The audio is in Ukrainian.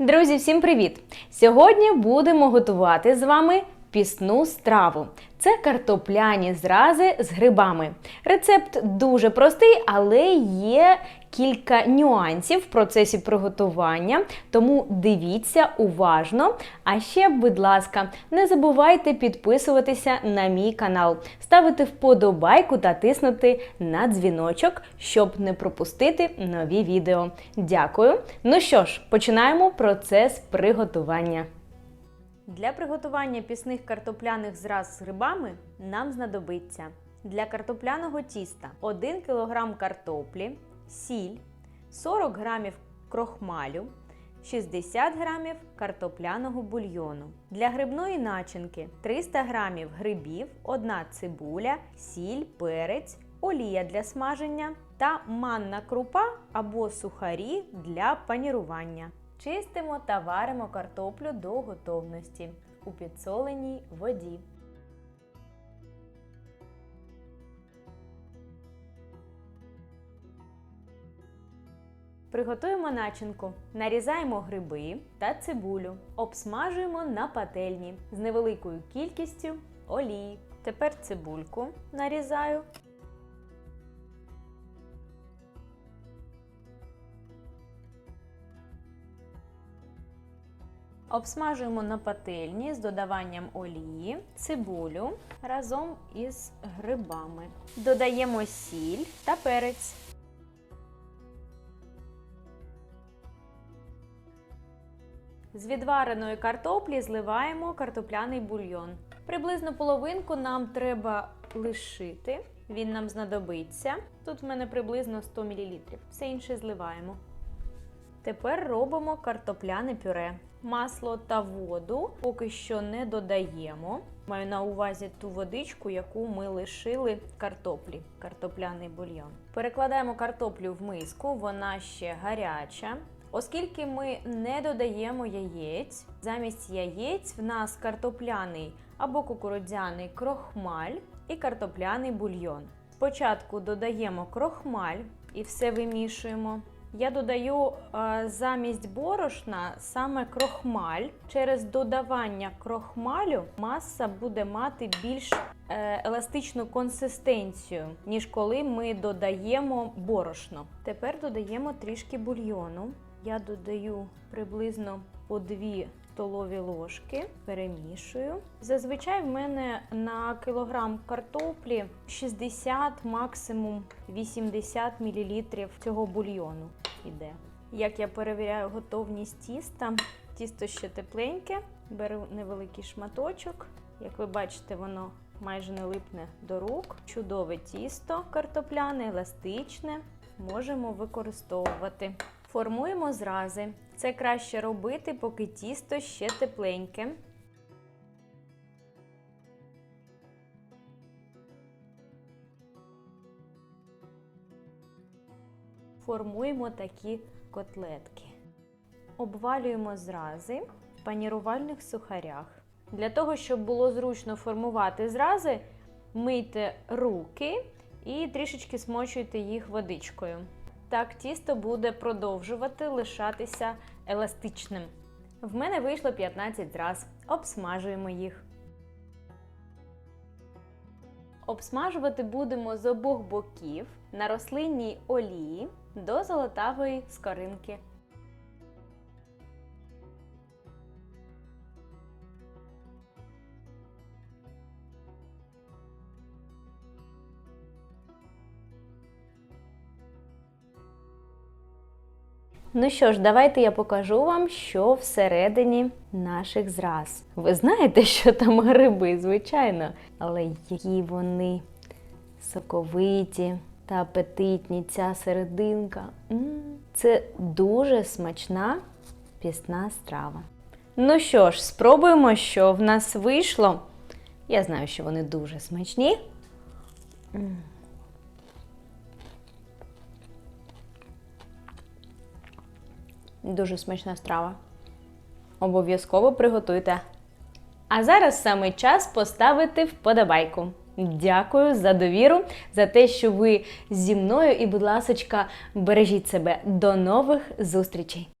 Друзі, всім привіт! Сьогодні будемо готувати з вами пісну страву. Це картопляні зрази з грибами. Рецепт дуже простий, але є кілька нюансів в процесі приготування, тому дивіться уважно. А ще, будь ласка, не забувайте підписуватися на мій канал, ставити вподобайку та тиснути на дзвіночок, щоб не пропустити нові відео. Дякую. Ну що ж, починаємо процес приготування. Для приготування пісних картопляних зраз з грибами нам знадобиться для картопляного тіста 1 кг картоплі, сіль, 40 г крохмалю, 60 г картопляного бульйону. Для грибної начинки 300 г грибів, 1 цибуля, сіль, перець, олія для смаження та манна крупа або сухарі для панірування. Чистимо та варимо картоплю до готовності у підсоленій воді. Приготуємо начинку. Нарізаємо гриби та цибулю. Обсмажуємо на пательні з невеликою кількістю олії. Тепер цибульку нарізаю. Обсмажуємо на пательні з додаванням олії, цибулю разом із грибами. Додаємо сіль та перець. З відвареної картоплі зливаємо картопляний бульйон. Приблизно половинку нам треба лишити. Він нам знадобиться. Тут в мене приблизно 100 мл. Все інше зливаємо. Тепер робимо картопляне пюре. Масло та воду поки що не додаємо. Маю на увазі ту водичку, яку ми лишили картоплі, картопляний бульйон. Перекладаємо картоплю в миску, вона ще гаряча. Оскільки ми не додаємо яєць, замість яєць в нас картопляний або кукурудзяний крохмаль і картопляний бульйон. Спочатку додаємо крохмаль і все вимішуємо. Я додаю е, замість борошна саме крохмаль. Через додавання крохмалю маса буде мати більш е, еластичну консистенцію, ніж коли ми додаємо борошно. Тепер додаємо трішки бульйону. Я додаю приблизно по 2 столові ложки, перемішую. Зазвичай в мене на кілограм картоплі 60, максимум 80 мл цього бульйону іде. Як я перевіряю готовність тіста, тісто ще тепленьке, беру невеликий шматочок. Як ви бачите, воно майже не липне до рук. Чудове тісто картопляне, еластичне, можемо використовувати. Формуємо зрази. Це краще робити, поки тісто ще тепленьке. Формуємо такі котлетки. Обвалюємо зрази в панірувальних сухарях. Для того, щоб було зручно формувати зрази, мийте руки і трішечки смочуйте їх водичкою. Так тісто буде продовжувати лишатися еластичним. В мене вийшло 15 раз. Обсмажуємо їх. Обсмажувати будемо з обох боків на рослинній олії до золотавої скоринки. Ну що ж, давайте я покажу вам, що всередині наших зраз. Ви знаєте, що там гриби, звичайно, але які вони соковиті та апетитні, ця серединка. Це дуже смачна пісна страва. Ну що ж, спробуємо, що в нас вийшло. Я знаю, що вони дуже смачні. Дуже смачна страва. Обов'язково приготуйте. А зараз саме час поставити вподобайку. Дякую за довіру, за те, що ви зі мною і, будь ласочка, бережіть себе. До нових зустрічей!